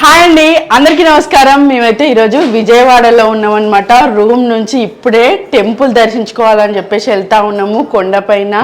Hi అండి అందరికీ నమస్కారం. మేమైతే ఈరోజు విజయవాడలో ఉన్నామన్నమాట. రూమ్ నుంచి ఇప్పుడే టెంపుల్ దర్శించుకోవాలని చెప్పేసి వెళ్తా ఉన్నాము. కొండపైన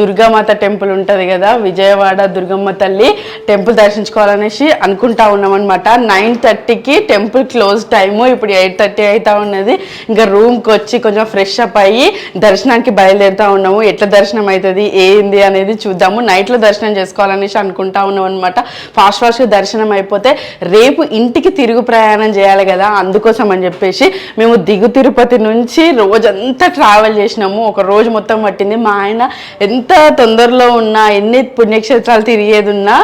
దుర్గామాత టెంపుల్ ఉంటుంది కదా విజయవాడ దుర్గమ్మ తల్లి టెంపుల్ దర్శించుకోవాలనేసి అనుకుంటా ఉన్నాం అనమాట నైన్ థర్టీకి టెంపుల్ క్లోజ్ టైము ఇప్పుడు ఎయిట్ థర్టీ అవుతా ఉన్నది. ఇంకా రూమ్కి వచ్చి కొంచెం ఫ్రెష్ అప్ అయ్యి దర్శనానికి బయలుదేరుతా ఉన్నాము. ఎట్లా దర్శనం అవుతుంది ఏంది అనేది చూద్దాము. నైట్లో దర్శనం చేసుకోవాలనేసి అనుకుంటా ఉన్నాం అనమాట ఫాస్ట్ ఫాస్ట్గా దర్శనం అయిపోతే రేపు ఇంటికి తిరుగు ప్రయాణం చేయాలి కదా అందుకోసం అని చెప్పేసి మేము దిగు తిరుపతి నుంచి రోజంతా ట్రావెల్ చేసినాము. ఒక రోజు మొత్తం పట్టింది. మా ఆయన ఎంత తొందరలో ఉన్నా ఎన్ని పుణ్యక్షేత్రాలు తిరిగేది ఉన్నా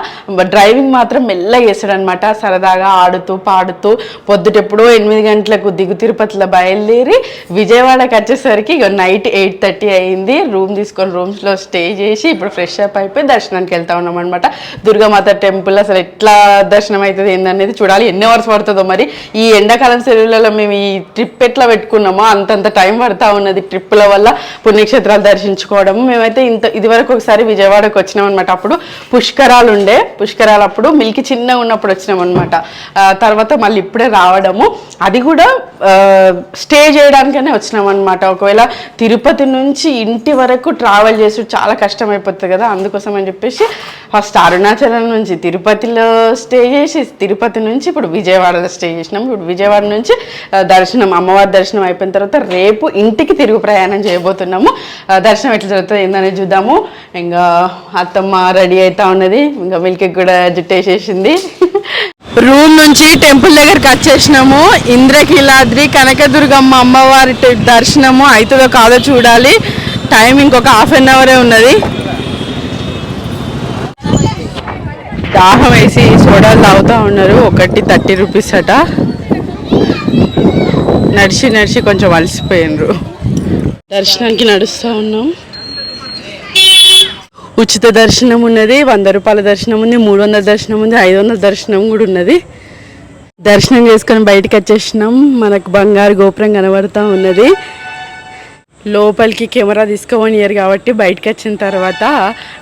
డ్రైవింగ్ మాత్రం మెల్లగా చేస్తాడనమాట సరదాగా ఆడుతూ పాడుతూ పొద్దుటెప్పుడో ఎనిమిది గంటలకు దిగు తిరుపతిలో బయలుదేరి విజయవాడకి వచ్చేసరికి ఇక నైట్ ఎయిట్ థర్టీ అయింది. రూమ్ తీసుకొని రూమ్స్లో స్టే చేసి ఇప్పుడు ఫ్రెష్ అప్ అయిపోయి దర్శనానికి వెళ్తా ఉన్నాం అనమాట దుర్గామాత టెంపుల్ అసలు ఎట్లా దర్శనం అవుతుంది ఏందనేది చూడాలి. ఎన్ని అవర్స్ పడుతుందో మరి. ఈ ఎండాకాలం సెలవులలో మేము ఈ ట్రిప్ ఎట్లా పెట్టుకున్నామో అంతంత టైం పడతా ఉన్నది ట్రిప్పుల వల్ల. పుణ్యక్షేత్రాలు దర్శించుకోవడము. మేమైతే ఇంత ఇదివరకు ఒకసారి విజయవాడకు వచ్చినాం అనమాట అప్పుడు పుష్కరాలు ఉండే. పుష్కరాలు అప్పుడు మిల్కి చిన్నగా ఉన్నప్పుడు వచ్చినాం అనమాట తర్వాత మళ్ళీ ఇప్పుడే రావడము. అది కూడా స్టే చేయడానికనే వచ్చినాం అనమాట ఒకవేళ తిరుపతి నుంచి ఇంటి వరకు ట్రావెల్ చేసి చాలా కష్టం అయిపోతుంది కదా. అందుకోసం అని చెప్పేసి ఫస్ట్ అరుణాచలం నుంచి తిరుపతిలో స్టే చేసి తిరుపతి నుంచి ఇప్పుడు విజయవాడలో స్టే చేసినాం. ఇప్పుడు విజయవాడ నుంచి దర్శనం అమ్మవారి దర్శనం అయిపోయిన తర్వాత రేపు ఇంటికి తిరుగు ప్రయాణం చేయబోతున్నాము. దర్శనం ఎట్లా జరుగుతుంది ఏందని చూద్దాము. ఇంకా అత్తమ్మ రెడీ అవుతా ఉన్నది. ఇంకా మిల్కి కూడా జుట్టేసేసింది రూమ్ నుంచి టెంపుల్ దగ్గరికి వచ్చేసినాము. ఇంద్రకీలాద్రి కనకదుర్గమ్మ అమ్మవారి దర్శనము అవుతుందో కాదో చూడాలి. టైం ఇంకొక హాఫ్ అన్ అవరే ఉన్నది. దాహం వేసి సోడాలు తాగుతూ ఉన్నారు. ఒకటి థర్టీ రూపీస్ అట. నడిచి నడిచి కొంచెం అలసిపోయినరు. దర్శనానికి నడుస్తూ ఉన్నాం. ఉచిత దర్శనం ఉన్నది వంద రూపాయల దర్శనం ఉంది మూడు వందల దర్శనం ఉంది ఐదు వందల దర్శనం కూడా ఉన్నది. దర్శనం చేసుకొని బయటకు వచ్చేసినాం. మనకు బంగారు గోపురం కనబడతా ఉన్నది. లోపలికి కెమెరా తీసుకోనియరు కాబట్టి బయటకు వచ్చిన తర్వాత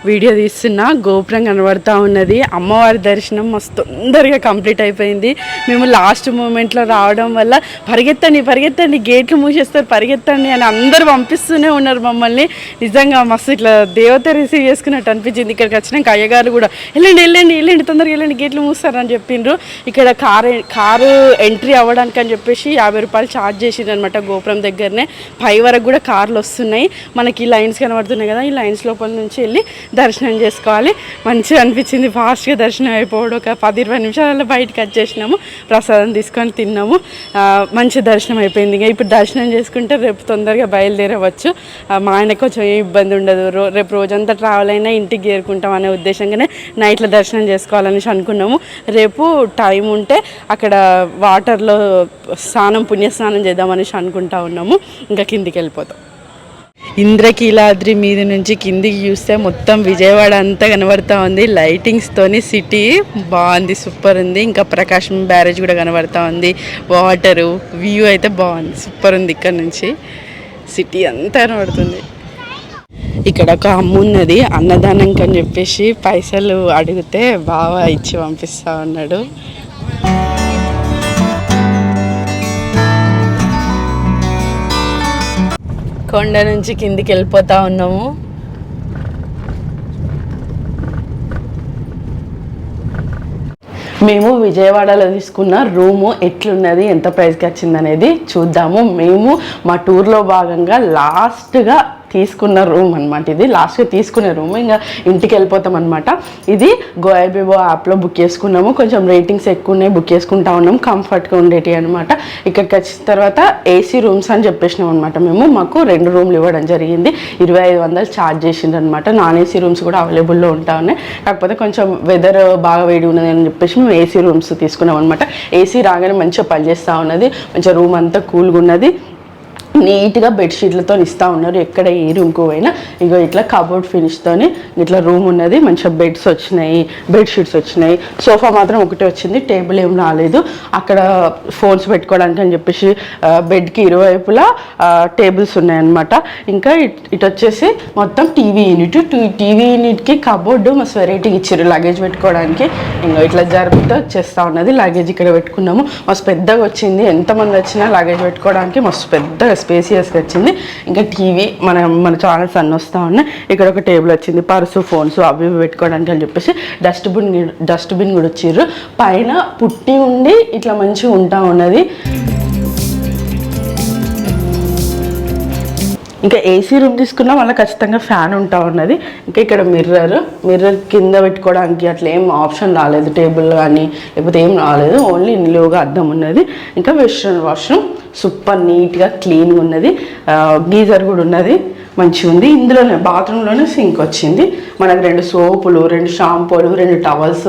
వీడియో తీస్తున్నా గోపురం కనబడతా ఉన్నది. అమ్మవారి దర్శనం మస్తు తొందరగా కంప్లీట్ అయిపోయింది. మేము లాస్ట్ మూమెంట్లో రావడం వల్ల పరిగెత్తండి పరిగెత్తండి గేట్లు మూసేస్తారు పరిగెత్తండి అని అందరూ పంపిస్తూనే ఉన్నారు మమ్మల్ని. నిజంగా మస్తు ఇట్లా దేవత రిసీవ్ చేసుకున్నట్టు అనిపించింది. ఇక్కడికి వచ్చినాక అయ్యగారు కూడా వెళ్ళండి వెళ్ళండి వెళ్ళండి తొందరగా వెళ్ళండి గేట్లు మూస్తారని చెప్పిండ్రు. ఇక్కడ కారు కారు ఎంట్రీ అవ్వడానికి అని చెప్పేసి యాభై రూపాయలు ఛార్జ్ చేసిండ్రు అనమాట గోపురం దగ్గరనే. పై వరకు కూడా కార్లు వస్తున్నాయి. మనకి ఈ లైన్స్ కనబడుతున్నాయి కదా ఈ లైన్స్ లోపల నుంచి వెళ్ళి దర్శనం చేసుకోవాలి. మంచిగా అనిపించింది. ఫాస్ట్గా దర్శనం అయిపోవడం. ఒక పది ఇరవై నిమిషాలలో బయటకు వచ్చేసినాము. ప్రసాదం తీసుకొని తిన్నాము. మంచి దర్శనం అయిపోయింది. ఇంకా ఇప్పుడు దర్శనం చేసుకుంటే రేపు తొందరగా బయలుదేరవచ్చు. మా ఆయనకు కొంచెం ఏ ఇబ్బంది ఉండదు. రో రేపు రోజంతా ట్రావెల్ అయినా ఇంటికి చేరుకుంటాం అనే ఉద్దేశంగానే నైట్లో దర్శనం చేసుకోవాలనేసి అనుకున్నాము. రేపు టైం ఉంటే అక్కడ వాటర్లో స్నానం పుణ్యస్నానం చేద్దామనేసి అనుకుంటా ఉన్నాము. ఇంకా కిందికి వెళ్ళిపోతాం. ఇంద్రకీలాద్రి మీద నుంచి కిందికి చూస్తే మొత్తం విజయవాడ అంతా కనబడతా ఉంది. లైటింగ్స్ తోని సిటీ బాగుంది సూపర్ ఉంది. ఇంకా ప్రకాశం బ్యారేజ్ కూడా కనబడతా ఉంది. వాటరు వ్యూ అయితే బాగుంది సూపర్ ఉంది ఇక్కడ నుంచి. సిటీ అంతా కనబడుతుంది. ఇక్కడ ఒక అమ్మ ఉన్నది అన్నదానంకి అని చెప్పేసి పైసలు అడిగితే బాగా ఇచ్చి పంపిస్తా ఉన్నాడు. కొండ నుంచి కిందికి వెళ్ళిపోతా ఉన్నాము. మేము విజయవాడలో తీసుకున్న రూము ఎట్లున్నది ఎంత ప్రైస్కి వచ్చింది అనేది చూద్దాము. మేము మా టూర్లో భాగంగా లాస్ట్గా తీసుకున్న రూమ్ అనమాట ఇది. లాస్ట్గా తీసుకునే రూమ్. ఇంకా ఇంటికి వెళ్ళిపోతాం అనమాట ఇది గోయబీబో యాప్లో బుక్ చేసుకున్నాము. కొంచెం రేటింగ్స్ ఎక్కువ ఉన్నాయి. బుక్ చేసుకుంటా ఉన్నాం. కంఫర్ట్గా ఉండేటి అనమాట ఇక్కడికి వచ్చిన తర్వాత ఏసీ రూమ్స్ అని చెప్పేసినాం అనమాట మేము. మాకు రెండు రూమ్లు ఇవ్వడం జరిగింది. ఇరవై ఐదు వందలు ఛార్జ్ చేసిండ్రు అనమాట నాన్ ఏసీ రూమ్స్ కూడా అవైలబుల్లో ఉంటా ఉన్నాయి. కాకపోతే కొంచెం వెదర్ బాగా వేడి ఉన్నది అని చెప్పేసి మేము ఏసీ రూమ్స్ తీసుకున్నాం అనమాట ఏసీ రాగానే మంచిగా పనిచేస్తూ ఉన్నది. మంచిగా రూమ్ అంతా కూల్గా ఉన్నది. నీట్గా బెడ్షీట్లతో ఇస్తూ ఉన్నారు. ఎక్కడ ఏ రూమ్కి పోయినా. ఇగో ఇట్లా కబోర్డ్ ఫినిష్తోని ఇట్లా రూమ్ ఉన్నది. మంచిగా బెడ్స్ వచ్చినాయి బెడ్షీట్స్ వచ్చినాయి. సోఫా మాత్రం ఒకటే వచ్చింది. టేబుల్ ఏం రాలేదు. అక్కడ ఫోన్స్ పెట్టుకోవడానికి అని చెప్పేసి బెడ్కి ఇరువైపులా టేబుల్స్ ఉన్నాయన్నమాట. ఇంకా ఇటు వచ్చేసి మొత్తం టీవీ యూనిట్. టీవీ యూనిట్కి కబోర్డు మస్తు వెరైటీగా ఇచ్చారు లగేజ్ పెట్టుకోవడానికి. ఇంకా ఇట్లా జరుపుతూ వచ్చేస్తూ ఉన్నది. లగేజ్ ఇక్కడ పెట్టుకున్నాము. మస్తు పెద్దగా వచ్చింది. ఎంతమంది వచ్చినా లగేజ్ పెట్టుకోవడానికి మస్తు పెద్దగా స్పేసియస్గా వచ్చింది. ఇంకా టీవీ మన మన ఛానల్స్ అన్నీ వస్తూ ఉన్నాయి. ఇక్కడ ఒక టేబుల్ వచ్చింది. పర్సు ఫోన్స్ అవి ఇవి పెట్టుకోవడానికి అని చెప్పేసి డస్ట్బిన్ డస్ట్బిన్ కూడా వచ్చిర్రు. పైన పుట్టి ఉండి ఇట్లా మంచిగా ఉంటా ఉన్నది. ఇంకా ఏసీ రూమ్ తీసుకున్నా మళ్ళీ ఖచ్చితంగా ఫ్యాన్ ఉంటా ఉన్నది. ఇంకా ఇక్కడ మిర్రర్ మిర్రర్ కింద పెట్టుకోవడానికి అట్లా ఏం ఆప్షన్ రాలేదు. టేబుల్ కానీ లేకపోతే ఏం రాలేదు. ఓన్లీ నిలువుగా అద్దం ఉన్నది. ఇంకా వెస్ట్రన్ వాష్రూమ్ సూపర్ నీట్గా క్లీన్గా ఉన్నది. గీజర్ కూడా ఉన్నది. మంచిగా ఉంది. ఇందులోనే బాత్రూంలోనే సింక్ వచ్చింది. మనకు రెండు సోపులు రెండు షాంపూలు రెండు టవల్స్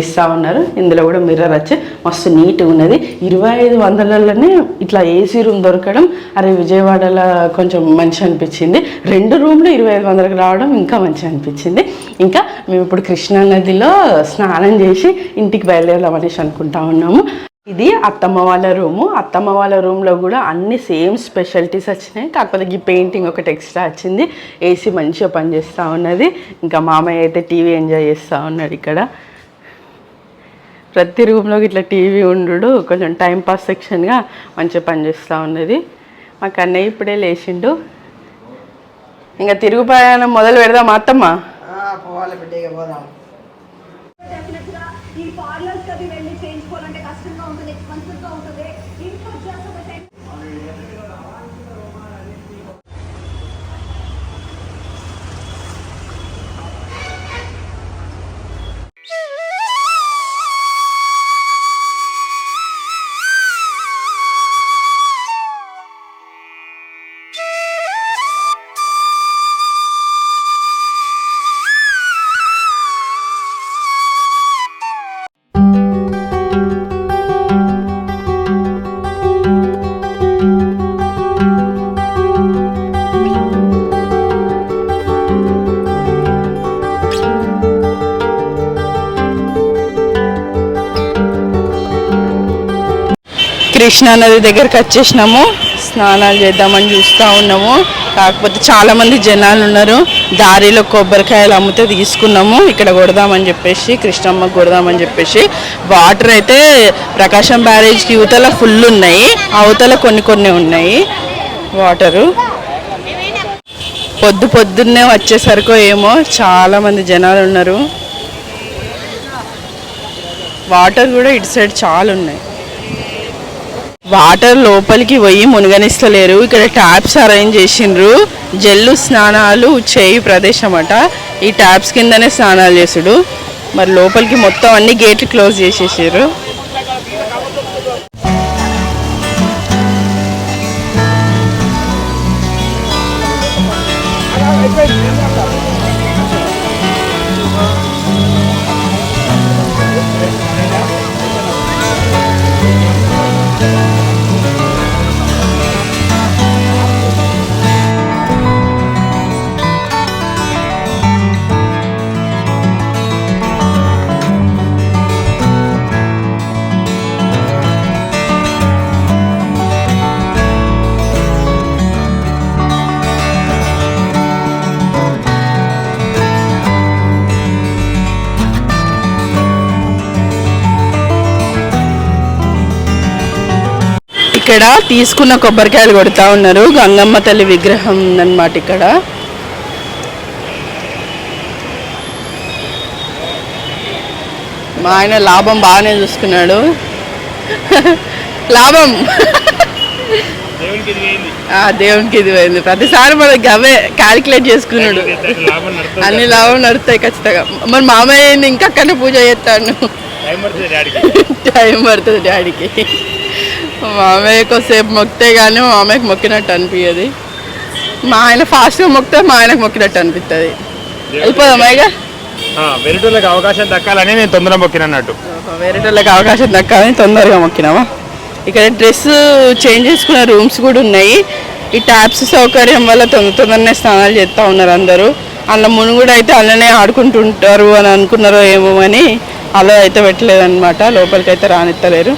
ఇస్తా ఉన్నారు. ఇందులో కూడా మిర్రర్ వచ్చి మస్తు నీట్గా ఉన్నది. ఇరవై ఐదు వందలలోనే ఇట్లా ఏసీ రూమ్ దొరకడం అరే విజయవాడలో కొంచెం మంచి అనిపించింది. రెండు రూమ్లు ఇరవై ఐదు వందలకు రావడం ఇంకా మంచి అనిపించింది. ఇంకా మేము ఇప్పుడు కృష్ణా నదిలో స్నానం చేసి ఇంటికి బయలుదేరదాం అనేసి అనుకుంటా ఉన్నాము. ఇది అత్తమ్మ వాళ్ళ రూము. అత్తమ్మ వాళ్ళ రూమ్లో కూడా అన్ని సేమ్ స్పెషాలిటీస్ వచ్చినాయి. కాకపోతే ఈ పెయింటింగ్ ఒకటి ఎక్స్ట్రా వచ్చింది. ఏసీ మంచిగా పనిచేస్తూ ఉన్నది. ఇంకా మామయ్య అయితే టీవీ ఎంజాయ్ చేస్తూ ఉన్నాడు ఇక్కడ. ప్రతి రూమ్లో ఇట్లా టీవీ ఉండు కొంచెం టైంపాస్ సెక్షన్గా మంచిగా పనిచేస్తూ ఉన్నది. మా కన్నయ్య ఇప్పుడే లేచిండు. ఇంకా తిరుగు ప్రయాణం మొదలు పెడదాం అత్తమ్మ? పోవాలి కృష్ణా నది దగ్గరకు వచ్చేసినాము. స్నానాలు చేద్దామని చూస్తూ ఉన్నాము. కాకపోతే చాలామంది జనాలు ఉన్నారు. దారిలో కొబ్బరికాయలు అమ్మితే తీసుకున్నాము. ఇక్కడ కొడదామని చెప్పేసి కృష్ణమ్మ కొడదామని చెప్పేసి. వాటర్ అయితే ప్రకాశం బ్యారేజ్కి యువతల ఫుల్ ఉన్నాయి. అవతల కొన్ని కొన్ని ఉన్నాయి. వాటరు. పొద్దు పొద్దున్నే వచ్చేసరికో ఏమో చాలామంది జనాలు ఉన్నారు. వాటర్ కూడా ఇటు సైడ్ చాలా ఉన్నాయి. వాటర్ లోపలికి పోయి మునగనిస్తలేరు. ఇక్కడ ట్యాప్స్ అరేంజ్ చేసిండ్రు. జల్లు స్నానాలు చేయి ప్రదేశం అట. ఈ ట్యాప్స్ కిందనే స్నానాలు చేసుడు. మరి లోపలికి మొత్తం అన్ని గేట్లు క్లోజ్ చేసేసారు ఇక్కడ తీసుకున్న కొబ్బరికాయలు కొడతా ఉన్నారు. గంగమ్మ తల్లి విగ్రహం ఉందన్నమాట ఇక్కడ. మా ఆయన లాభం బాగానే చూసుకున్నాడు. లాభం. దేవునికి ఇది వేయింది ఆ దేవునికి ఇది పోయింది. ప్రతిసారి మనకి అవే క్యాలిక్యులేట్ చేసుకున్నాడు. అన్ని లాభం నడుస్తాయి ఖచ్చితంగా. మరి మామయ్య ఇంకా అక్కడనే పూజ చేస్తాను టైం పడుతుంది డాడీకి. మామయ్య కొద్దిసేపు మొక్కితే కానీ మా మామయ్యకి మొక్కినట్టు అనిపించదు మా ఆయన ఫాస్ట్గా మొక్కితే మా ఆయనకు మొక్కినట్టు అనిపిస్తుంది వెళ్ళిపోదాం అయ్యగా వెరిటోళ్ళకి అవకాశం దక్కాలని నేను తొందర మొక్కిన అన్నట్టు వేరే వాళ్ళకి అవకాశం దక్కాలని తొందరగా మొక్కినామా ఇక్కడ డ్రెస్ చేంజ్ చేసుకునే రూమ్స్ కూడా ఉన్నాయి. ఈ ట్యాప్స్ సౌకర్యం వల్ల తొందర తొందరనే స్నానాలు చేస్తూ ఉన్నారు అందరూ. అందులో మునుగుడు అయితే అందులోనే ఆడుకుంటుంటారు అని అనుకున్నారో ఏమో అని అలా అయితే పెట్టలేదన్నమాట. లోపలికి అయితే రానిత్తలేరు.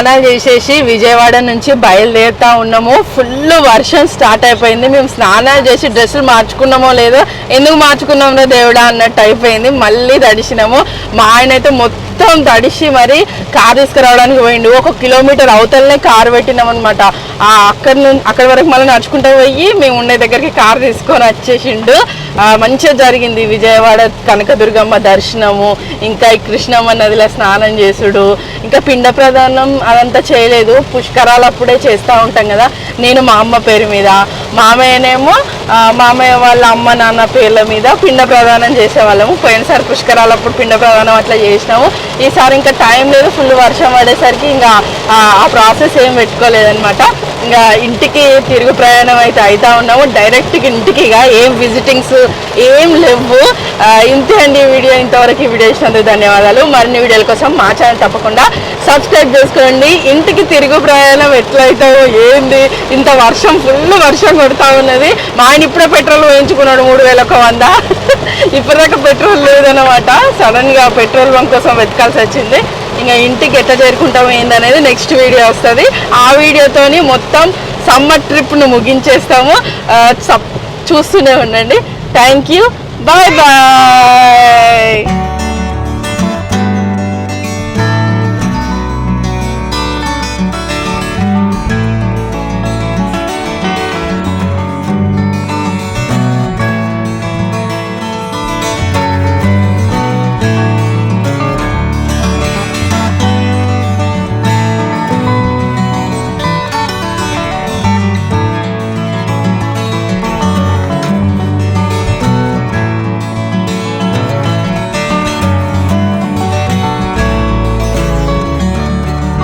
స్నానాలు చేసేసి విజయవాడ నుంచి బయలుదేరుతా ఉన్నాము. ఫుల్ వర్షం స్టార్ట్ అయిపోయింది. మేము స్నానాలు చేసి డ్రెస్సులు మార్చుకున్నామో లేదో ఎందుకు మార్చుకున్నామో దేవుడా అన్నట్టు అయిపోయింది. మళ్ళీ తడిసినాము. మా ఆయన అయితే మొత్తం మొత్తం తడిసి మరి కార్ తీసుకురావడానికి పోయిండు. ఒక కిలోమీటర్ అవతలనే కారు పెట్టినాం అనమాట అక్కడ నుంచి అక్కడి వరకు మళ్ళీ నడుచుకుంటూ పోయి మేము ఉండే దగ్గరికి కార్ తీసుకొని వచ్చేసిండు. మంచిగా జరిగింది. విజయవాడ కనకదుర్గమ్మ దర్శనము ఇంకా ఈ కృష్ణమ్మ నదిలో స్నానం చేసుడు ఇంకా పిండ ప్రదానం అదంతా చేయలేదు. పుష్కరాలు అప్పుడే చేస్తూ ఉంటాం కదా. నేను మా అమ్మ పేరు మీద. మామయ్యనేమో మామయ్య వాళ్ళ అమ్మ నాన్న పేర్ల మీద పిండ ప్రదానం చేసేవాళ్ళము. పోయినసారి పుష్కరాలు అప్పుడు పిండ ప్రదానం అట్లా చేసినాము. ఈసారి ఇంకా టైం లేదు ఫుల్ వర్షం పడేసరికి ఇంకా ఆ ప్రాసెస్ ఏం పెట్టుకోలేదన్నమాట. ఇంకా ఇంటికి తిరుగు ప్రయాణం అయితే అవుతా ఉన్నాము. డైరెక్ట్గా ఇంటికి ఇక ఏం విజిటింగ్స్ ఏం లేవు. ఇంతే అండి వీడియో. ఇంతవరకు వీడియో ఇచ్చినందుకు ధన్యవాదాలు. మరిన్ని వీడియోల కోసం మా ఛానల్ తప్పకుండా సబ్స్క్రైబ్ చేసుకోండి. ఇంటికి తిరుగు ప్రయాణం ఎట్లయితావో ఏంది? ఇంత వర్షం ఫుల్ వర్షం కొడతా ఉన్నది. మా ఆయన ఇప్పుడే పెట్రోల్ వేయించుకున్నాడు మూడు వేల ఒక వంద. ఇప్పటిదాకా పెట్రోల్ లేదనమాట సడన్గా పెట్రోల్ బంక్ కోసం వెతకాల్సి వచ్చింది. ఇంకా ఇంటికి ఎట్లా చేరుకుంటాం ఏందనేది నెక్స్ట్ వీడియో వస్తుంది. ఆ వీడియోతోని మొత్తం సమ్మర్ ట్రిప్ను ముగించేస్తాము. చూస్తూనే ఉండండి. Thank you bye bye